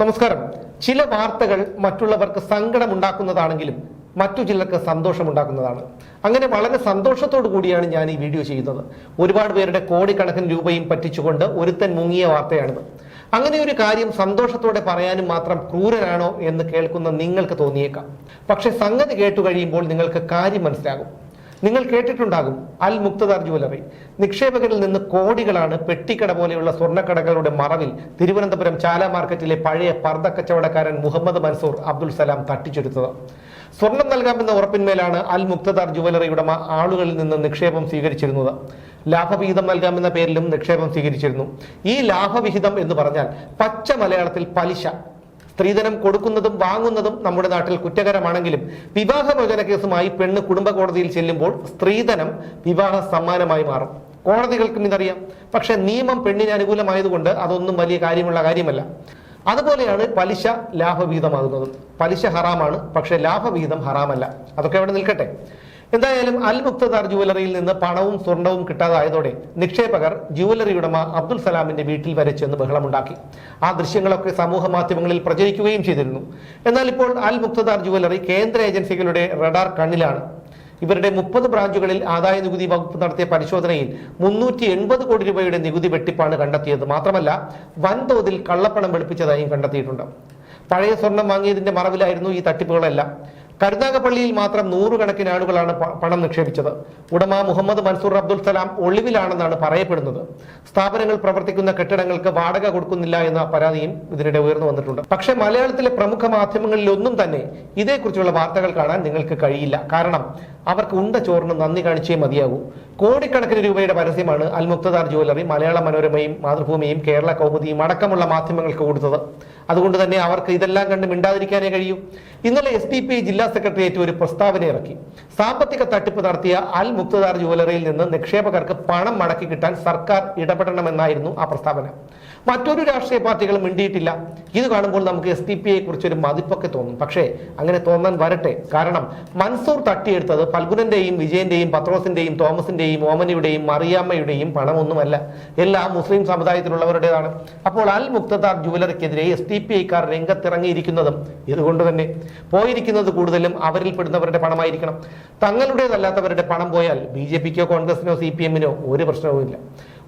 നമസ്കാരം. ചില വാർത്തകൾ മറ്റുള്ളവർക്ക് സങ്കടമുണ്ടാക്കുന്നതാണെങ്കിലും മറ്റു ചിലർക്ക് സന്തോഷമുണ്ടാക്കുന്നതാണ്. അങ്ങനെ വളരെ സന്തോഷത്തോടു കൂടിയാണ് ഞാൻ ഈ വീഡിയോ ചെയ്യുന്നത്. ഒരുപാട് പേരുടെ കോടിക്കണക്കിന് രൂപയും പറ്റിച്ചുകൊണ്ട് ഒരുത്തൻ മുങ്ങിയ വാർത്തയാണിത്. അങ്ങനെ ഒരു കാര്യം സന്തോഷത്തോടെ പറയാനും മാത്രം ക്രൂരനാണോ എന്ന് കേൾക്കുന്ന നിങ്ങൾക്ക് തോന്നിയേക്കാം. പക്ഷെ സംഗതി കേട്ടു കഴിയുമ്പോൾ നിങ്ങൾക്ക് കാര്യം മനസ്സിലാകും. നിങ്ങൾ കേട്ടിട്ടുണ്ടാകും. അൽ മുക്തദാർ ജുവലറി. നിക്ഷേപകരിൽ നിന്ന് കോടികളാണ് പെട്ടിക്കട പോലെയുള്ള സ്വർണക്കടകളുടെ മറവിൽ തിരുവനന്തപുരം ചാല മാർക്കറ്റിലെ പഴയ പർദ്ദ കച്ചവടക്കാരൻ മുഹമ്മദ് മൻസൂർ അബ്ദുൽ സലാം തട്ടിച്ചെടുത്തത്. സ്വർണം നൽകാമെന്ന ഉറപ്പിന്മേലാണ് അൽ മുക്തദാർ ജുവലറി ഉടമ ആളുകളിൽ നിന്ന് നിക്ഷേപം സ്വീകരിച്ചിരുന്നത്. ലാഭവിഹിതം നൽകാമെന്ന പേരിലും നിക്ഷേപം സ്വീകരിച്ചിരുന്നു. ഈ ലാഭവിഹിതം എന്ന് പറഞ്ഞാൽ പച്ച മലയാളത്തിൽ പലിശ. സ്ത്രീധനം കൊടുക്കുന്നതും വാങ്ങുന്നതും നമ്മുടെ നാട്ടിൽ കുറ്റകരമാണെങ്കിലും വിവാഹമോചന കേസുമായി പെണ്ണ് കുടുംബ കോടതിയിൽ ചെല്ലുമ്പോൾ സ്ത്രീധനം വിവാഹ സമ്മാനമായി മാറും. കോടതികൾക്കും ഇതറിയാം. പക്ഷെ നിയമം പെണ്ണിന് അനുകൂലമായതുകൊണ്ട് അതൊന്നും വലിയ കാര്യമുള്ള കാര്യമല്ല. അതുപോലെയാണ് പലിശ ലാഭവിഹിതമാകുന്നതും പലിശ ഹറാമാണ് പക്ഷെ ലാഭവിഹിതം ഹറാമല്ല. അതൊക്കെ അവിടെ നിൽക്കട്ടെ. എന്തായാലും അൽ മുക്തദാർ ജുവലറിയിൽ നിന്ന് പണവും സ്വർണവും കിട്ടാതായതോടെ നിക്ഷേപകർ ജുവലറി ഉടമ അബ്ദുൽ സലാമിന്റെ വീട്ടിൽ വരെ ചെന്ന് ബഹളമുണ്ടാക്കി. ആ ദൃശ്യങ്ങളൊക്കെ സമൂഹ മാധ്യമങ്ങളിൽ പ്രചരിക്കുകയും ചെയ്തിരുന്നു. എന്നാൽ ഇപ്പോൾ അൽ മുക്തദാർ ജുവലറി കേന്ദ്ര ഏജൻസികളുടെ റഡാർ കണ്ണിലാണ്. ഇവരുടെ മുപ്പത് ബ്രാഞ്ചുകളിൽ ആദായ നികുതി വകുപ്പ് നടത്തിയ പരിശോധനയിൽ മുന്നൂറ്റി എൺപത് കോടി രൂപയുടെ നികുതി വെട്ടിപ്പാണ് കണ്ടെത്തിയത്. മാത്രമല്ല വൻതോതിൽ കള്ളപ്പണം വെളുപ്പിച്ചതായും കണ്ടെത്തിയിട്ടുണ്ട്. പഴയ സ്വർണം വാങ്ങിയതിന്റെ മറവിലായിരുന്നു ഈ തട്ടിപ്പുകളെല്ലാം. കരുനാഗപ്പള്ളിയിൽ മാത്രം നൂറുകണക്കിന് ആളുകളാണ് പണം നിക്ഷേപിച്ചത്. ഉടമ മുഹമ്മദ് മൻസൂർ അബ്ദുൽ സലാം ഒളിവിലാണെന്നാണ് പറയപ്പെടുന്നത്. സ്ഥാപനങ്ങൾ പ്രവർത്തിക്കുന്ന കെട്ടിടങ്ങൾക്ക് വാടക കൊടുക്കുന്നില്ല എന്ന പരാതിയും ഇതിനിടെ ഉയർന്നു വന്നിട്ടുണ്ട്. പക്ഷെ മലയാളത്തിലെ പ്രമുഖ മാധ്യമങ്ങളിൽ ഒന്നും തന്നെ ഇതേക്കുറിച്ചുള്ള വാർത്തകൾ കാണാൻ നിങ്ങൾക്ക് കഴിയില്ല. കാരണം അവർക്ക് ഉണ്ട ചോറിന് നന്ദി കാണിച്ചേ മതിയാകൂ. കോടിക്കണക്കിന് രൂപയുടെ പരസ്യമാണ് അൽമുക്തദാർ ജുവലറി മലയാള മനോരമയും മാതൃഭൂമിയും കേരള കൗമുദിയും അടക്കമുള്ള മാധ്യമങ്ങൾക്ക് കൊടുത്തത്. അതുകൊണ്ട് തന്നെ അവർക്ക് ഇതെല്ലാം കണ്ട് മിണ്ടാതിരിക്കാനേ കഴിയൂ. ഇന്നലെ എസ് ജില്ലാ സെക്രട്ടേറിയറ്റ് ഒരു പ്രസ്താവന ഇറക്കി. സാമ്പത്തിക തട്ടിപ്പ് നടത്തിയ അൽ മുക്തദാർ ജുവലറിയിൽ നിന്ന് നിക്ഷേപകർക്ക് പണം മടക്കി കിട്ടാൻ സർക്കാർ ഇടപെടണമെന്നായിരുന്നു ആ പ്രസ്താവന. മറ്റൊരു രാഷ്ട്രീയ പാർട്ടികളും മിണ്ടിയിട്ടില്ല. ഇത് കാണുമ്പോൾ നമുക്ക് എസ് ഡി പി യെ കുറിച്ചൊരു മതിപ്പൊക്കെ തോന്നും. പക്ഷേ അങ്ങനെ തോന്നാൻ വരട്ടെ. കാരണം മൻസൂർ തട്ടിയെടുത്തത് ഫൽഗുനന്റെയും വിജയന്റെയും പത്രോസിന്റെയും തോമസിന്റെയും ഓമനയുടെയും മറിയാമ്മയുടെയും പണമൊന്നുമല്ല. എല്ലാം മുസ്ലിം സമുദായത്തിലുള്ളവരുടേതാണ്. അപ്പോൾ അൽ മുക്തദാർ ജുവലറിക്കെതിരെ എസ് ഡി പി ഐക്കാർ രംഗത്തിറങ്ങിയിരിക്കുന്നതും ഇതുകൊണ്ട് തന്നെ. പോയിരിക്കുന്നത് കൂടുതലും അവരിൽ പെടുന്നവരുടെ പണമായിരിക്കണം. തങ്ങളുടേതല്ലാത്തവരുടെ പണം പോയാൽ ബി ജെ പിക്കോ കോൺഗ്രസിനോ സി പി എമ്മിനോ ഒരു പ്രശ്നവുമില്ല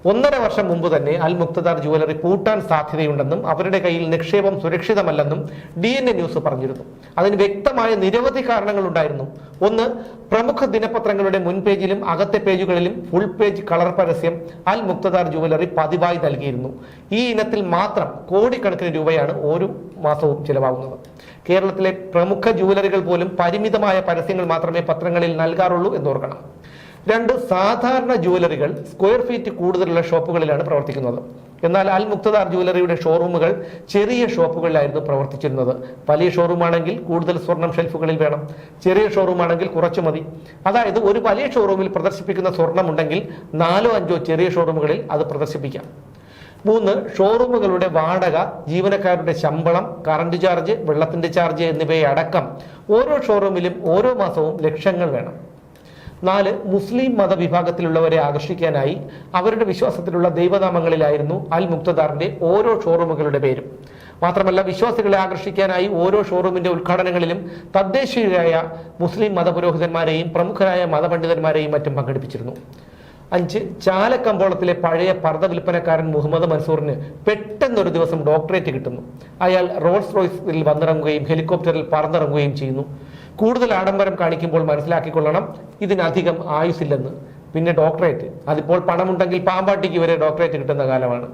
ഒന്നര വർഷം മുമ്പ് തന്നെ അൽ മുക്തദാർ ജുവലറി പൂട്ടാൻ സാധ്യതയുണ്ടെന്നും അവരുടെ കയ്യിൽ നിക്ഷേപം സുരക്ഷിതമല്ലെന്നും ഡി എൻ എ ന്യൂസ് പറഞ്ഞിരുന്നു. അതിന് വ്യക്തമായ നിരവധി കാരണങ്ങളുണ്ടായിരുന്നു. ഒന്ന് പ്രമുഖ ദിനപത്രങ്ങളുടെ മുൻപേജിലും അകത്തെ പേജുകളിലും ഫുൾ പേജ് കളർ പരസ്യം അൽ മുക്തദാർ ജുവലറി പതിവായി നൽകിയിരുന്നു. ഈ ഇനത്തിൽ മാത്രം കോടിക്കണക്കിന് രൂപയാണ് ഓരോ മാസവും ചിലവാകുന്നത്. കേരളത്തിലെ പ്രമുഖ ജുവലറികൾ പോലും പരിമിതമായ പരസ്യങ്ങൾ മാത്രമേ പത്രങ്ങളിൽ നൽകാറുള്ളൂ എന്നോർക്കണം രണ്ട് സാധാരണ ജുവലറികൾ സ്ക്വയർ ഫീറ്റ് കൂടുതലുള്ള ഷോപ്പുകളിലാണ് പ്രവർത്തിക്കുന്നത്. എന്നാൽ അൽ മുക്തദാർ ജുവലറിയുടെ ഷോറൂമുകൾ ചെറിയ ഷോപ്പുകളിലായിരുന്നു പ്രവർത്തിച്ചിരുന്നത്. വലിയ ഷോറൂമാണെങ്കിൽ കൂടുതൽ സ്വർണം ഷെൽഫുകളിൽ വേണം. ചെറിയ ഷോറൂമാണെങ്കിൽ കുറച്ചു മതി. അതായത് ഒരു വലിയ ഷോറൂമിൽ പ്രദർശിപ്പിക്കുന്ന സ്വർണം ഉണ്ടെങ്കിൽ നാലോ അഞ്ചോ ചെറിയ ഷോറൂമുകളിൽ അത് പ്രദർശിപ്പിക്കാം. മൂന്ന് ഷോറൂമുകളുടെ വാടക ജീവനക്കാരുടെ ശമ്പളം കറണ്ട് ചാർജ് വെള്ളത്തിന്റെ ചാർജ് എന്നിവയെ അടക്കം ഓരോ ഷോറൂമിലും ഓരോ മാസവും ലക്ഷങ്ങൾ വേണം. നാല് മുസ്ലിം മതവിഭാഗത്തിലുള്ളവരെ ആകർഷിക്കാനായി അവരുടെ വിശ്വാസത്തിലുള്ള ദൈവനാമങ്ങളിലായിരുന്നു അൽ മുക്തദാറിന്റെ ഓരോ ഷോറൂമുകളുടെ പേരും. മാത്രമല്ല വിശ്വാസികളെ ആകർഷിക്കാനായി ഓരോ ഷോറൂമിന്റെ ഉദ്ഘാടനങ്ങളിലും തദ്ദേശീയരായ മുസ്ലിം മതപുരോഹിതന്മാരെയും പ്രമുഖരായ മതപണ്ഡിതന്മാരെയും മറ്റും പങ്കെടുപ്പിച്ചിരുന്നു. അഞ്ച് ചാലക്കമ്പോളത്തിലെ പഴയ പർദ്ദ വിൽപ്പനക്കാരൻ മുഹമ്മദ് മൻസൂറിന് പെട്ടെന്നൊരു ദിവസം ഡോക്ടറേറ്റ് കിട്ടുന്നു. അയാൾ റോൾസ് റോയ്സിൽ വന്നിറങ്ങുകയും ഹെലികോപ്റ്ററിൽ പറന്നിറങ്ങുകയും ചെയ്യുന്നു. കൂടുതൽ ആഡംബരം കാണിക്കുമ്പോൾ മനസ്സിലാക്കിക്കൊള്ളണം ഇതിനധികം ആയുസില്ലെന്ന് പിന്നെ ഡോക്ടറേറ്റ് അതിപ്പോൾ പണമുണ്ടെങ്കിൽ പാമ്പാട്ടിക്ക് വരെ ഡോക്ടറേറ്റ് കിട്ടുന്ന കാലമാണ്.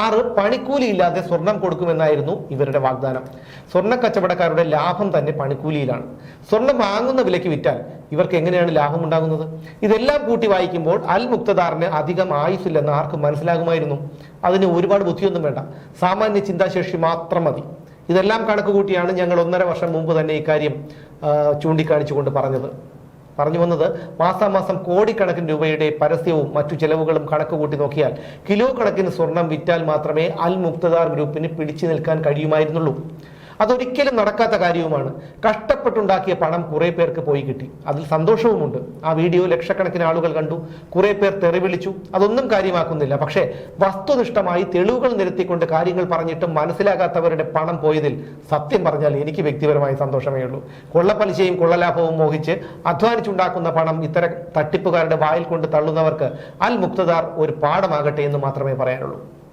ആറ് പണിക്കൂലി ഇല്ലാതെ സ്വർണം കൊടുക്കുമെന്നായിരുന്നു ഇവരുടെ വാഗ്ദാനം. സ്വർണ കച്ചവടക്കാരുടെ ലാഭം തന്നെ പണിക്കൂലിയിലാണ്. സ്വർണം വാങ്ങുന്ന വിലയ്ക്ക് വിറ്റാൽ ഇവർക്ക് എങ്ങനെയാണ് ലാഭം ഉണ്ടാകുന്നത്? ഇതെല്ലാം കൂട്ടി വായിക്കുമ്പോൾ അൽ മുക്തദാറിന് അധികം ആയുസില്ലെന്ന് ആർക്കും മനസ്സിലാകുമായിരുന്നു. അതിന് ഒരുപാട് ബുദ്ധിയൊന്നും വേണ്ട. സാമാന്യ ചിന്താശേഷി മാത്രം മതി. ഇതെല്ലാം കണക്ക് കൂട്ടിയാണ് ഞങ്ങൾ ഒന്നര വർഷം മുമ്പ് തന്നെ ഇക്കാര്യം ചൂണ്ടിക്കാണിച്ചുകൊണ്ട് പറഞ്ഞത്. പറഞ്ഞു വന്നത് മാസാമാസം കോടിക്കണക്കിന് രൂപയുടെ പരസ്യവും മറ്റു ചെലവുകളും കണക്ക് കൂട്ടി നോക്കിയാൽ കിലോ കണക്കിന് സ്വർണം വിറ്റാൽ മാത്രമേ അൽ മുക്തദാർ ഗ്രൂപ്പിന് പിടിച്ചു നിൽക്കാൻ കഴിയുമായിരുന്നുള്ളൂ. അതൊരിക്കലും നടക്കാത്ത കാര്യവുമാണ്. കഷ്ടപ്പെട്ടുണ്ടാക്കിയ പണം കുറേ പേർക്ക് പോയി കിട്ടി. അതിൽ സന്തോഷവുമുണ്ട്. ആ വീഡിയോ ലക്ഷക്കണക്കിന് ആളുകൾ കണ്ടു. കുറേ പേർ തെറിവിളിച്ചു അതൊന്നും കാര്യമാക്കുന്നില്ല. പക്ഷേ വസ്തുനിഷ്ഠമായി തെളിവുകൾ നിരത്തിക്കൊണ്ട് കാര്യങ്ങൾ പറഞ്ഞിട്ടും മനസ്സിലാകാത്തവരുടെ പണം പോയതിൽ സത്യം പറഞ്ഞാൽ എനിക്ക് വ്യക്തിപരമായി സന്തോഷമേ ഉള്ളൂ. കൊള്ളപ്പലിശയും കൊള്ളലാഭവും മോഹിച്ച് അധ്വാനിച്ചുണ്ടാക്കുന്ന പണം ഇത്തരം തട്ടിപ്പുകാരുടെ വായിൽ കൊണ്ട് തള്ളുന്നവർക്ക് അൽ മുക്തദാർ ഒരു പാഠമാകട്ടെ എന്ന് മാത്രമേ പറയാനുള്ളൂ.